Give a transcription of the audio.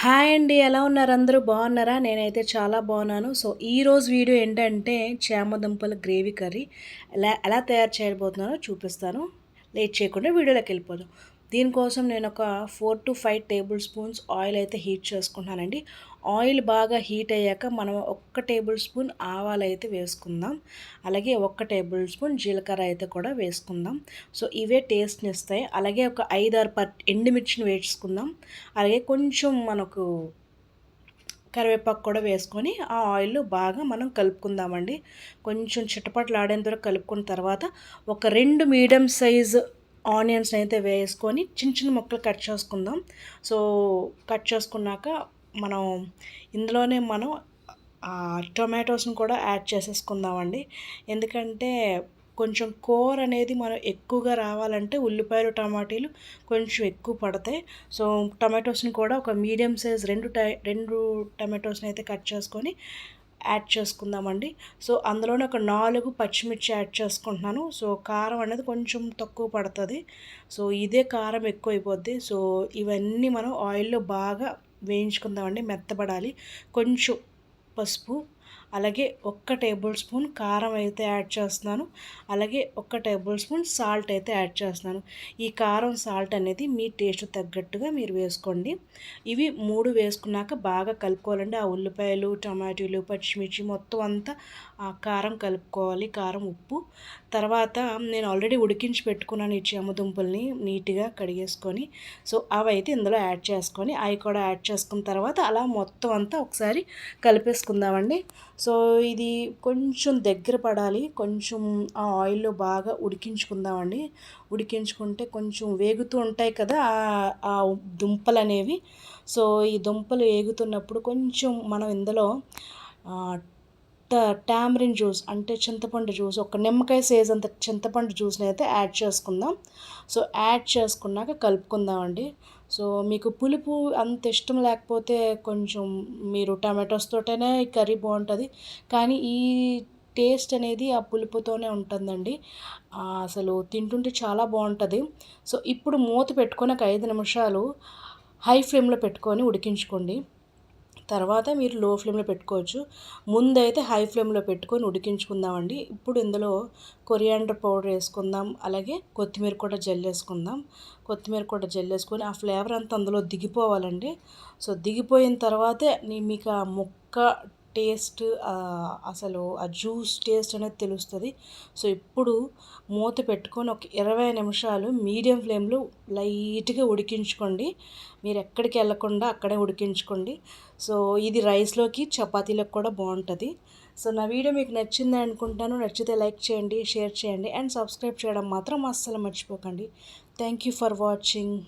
Hi అండి ఎలా ఉన్నారు? అందరూ బాగున్నారా? నేనైతే చాలా బాగున్నాను. సో ఈరోజు వీడియో ఏంటంటే చామదుంపల గ్రేవీ కర్రీ. ఎలా ఎలా తయారు చేయబోతున్నానో చూపిస్తాను. లేట్ చేయకుండా వీడియోలోకి వెళ్ళిపోదాం. దీనికోసం నేను ఒక four to five table spoons oil అయితే హీట్ చేసుకుంటున్నానండి. ఆయిల్ బాగా హీట్ అయ్యాక మనం ఒక్క టేబుల్ స్పూన్ ఆవాలు అయితే వేసుకుందాం. అలాగే ఒక్క టేబుల్ స్పూన్ జీలకర్ర అయితే కూడా వేసుకుందాం. సో ఇవే టేస్ట్ని ఇస్తాయి అలాగే ఒక ఐదారు పర్ ఎండుమిర్చిని వేసుకుందాం. అలాగే కొంచెం మనకు కరివేపాకు కూడా వేసుకొని ఆ ఆయిల్ బాగా మనం కలుపుకుందామండి. కొంచెం చిట్టపట్లు ఆడేంత వరకు కలుపుకున్న తర్వాత ఒక రెండు మీడియం సైజు ఆనియన్స్ అయితే వేసుకొని చిన్న చిన్న ముక్కలు కట్ చేసుకుందాం. సో కట్ చేసుకున్నాక మనం ఇందులోనే మనం టొమాటోస్ని కూడా యాడ్ చేసేసుకుందామండి. ఎందుకంటే కొంచెం కూర అనేది మనం ఎక్కువగా రావాలంటే ఉల్లిపాయలు టమాటీలు కొంచెం ఎక్కువ పడతాయి. సో టమాటోస్ని కూడా ఒక మీడియం సైజ్ రెండు టై రెండు టమాటోస్ని అయితే కట్ చేసుకొని యాడ్ చేసుకుందామండి. సో అందులోనే ఒక నాలుగు పచ్చిమిర్చి యాడ్ చేసుకుంటున్నాను. సో కారం అనేది కొంచెం తక్కువ పడుతుంది. సో ఇదే కారం ఎక్కువ అయిపోద్ది సో ఇవన్నీ మనం ఆయిల్లో బాగా వేయించుకుందామండి మెత్తబడాలి. కొంచెం పసుపు అలాగే ఒక్క టేబుల్ స్పూన్ కారం అయితే యాడ్ చేస్తున్నాను. అలాగే ఒక్క టేబుల్ స్పూన్ సాల్ట్ అయితే యాడ్ చేస్తున్నాను. ఈ కారం సాల్ట్ అనేది మీ టేస్ట్ తగ్గట్టుగా మీరు వేసుకోండి. ఇవి మూడు వేసుకున్నాక బాగా కలుపుకోవాలండి. ఆ ఉల్లిపాయలు టమాటీలు పచ్చిమిర్చి మొత్తం అంతా ఆ కారం కలుపుకోవాలి. కారం ఉప్పు. తర్వాత నేను ఆల్రెడీ ఉడికించి పెట్టుకున్నాను ఈ చెమదుంపుల్ని నీట్గా కడిగేసుకొని. సో అవి అయితే ఇందులో యాడ్ చేసుకొని అవి కూడా యాడ్ చేసుకున్న తర్వాత అలా మొత్తం అంతా ఒకసారి కలిపేసుకుందామండి. సో ఇది కొంచెం దగ్గర పడాలి. కొంచెం ఆ ఆయిల్లో బాగా ఉడికించుకుందామండి. ఉడికించుకుంటే కొంచెం వేగుతూ ఉంటాయి కదా ఆ దుంపలు అనేవి సో ఈ దుంపలు వేగుతున్నప్పుడు కొంచెం మనం ఇందులో టామరిన్ జ్యూస్ అంటే చింతపండు జ్యూస్ ఒక నిమ్మకాయ సైజ్ అంత చింతపండు జ్యూస్ని అయితే యాడ్ చేసుకుందాం. సో యాడ్ చేసుకున్నాక కలుపుకుందామండి. సో మీకు పులుపు అంత ఇష్టం లేకపోతే కొంచెం మీరు టమాటోస్ తోటనే కర్రీ బాగుంటుంది కానీ ఈ టేస్ట్ అనేది ఆ పులుపుతోనే ఉంటుందండి. అసలు తింటుంటే చాలా బాగుంటుంది. సో ఇప్పుడు మూత పెట్టుకొని ఒక ఐదు నిమిషాలు హై ఫ్లేమ్లో పెట్టుకొని ఉడికించుకోండి. తర్వాత మీరు లో ఫ్లేమ్లో పెట్టుకోవచ్చు. ముందైతే హై ఫ్లేమ్లో పెట్టుకొని ఉడికించుకుందామండి. ఇప్పుడు ఇందులో కొరియాండర్ పౌడర్ వేసుకుందాం అలాగే కొత్తిమీర కూడా జల్లేసుకుందాం కొత్తిమీర కూడా జల్లేసుకొని ఆ ఫ్లేవర్ అంతా అందులో దిగిపోవాలండి. సో దిగిపోయిన తర్వాతే మీకు ఆ ముక్క టేస్ట్ అసలు ఆ జ్యూస్ టేస్ట్ అనేది తెలుస్తుంది. సో ఇప్పుడు మూత పెట్టుకొని ఒక ఇరవై నిమిషాలు మీడియం ఫ్లేమ్లో లైట్గా ఉడికించుకోండి. మీరు ఎక్కడికి వెళ్ళకుండా అక్కడే ఉడికించుకోండి. సో ఇది రైస్లోకి చపాతీలకు కూడా బాగుంటుంది. సో నా వీడియో మీకు నచ్చింది అనుకుంటాను. నచ్చితే లైక్ చేయండి షేర్ చేయండి అండ్ సబ్స్క్రైబ్ చేయడం మాత్రం అస్సలు మర్చిపోకండి. Thank you for watching.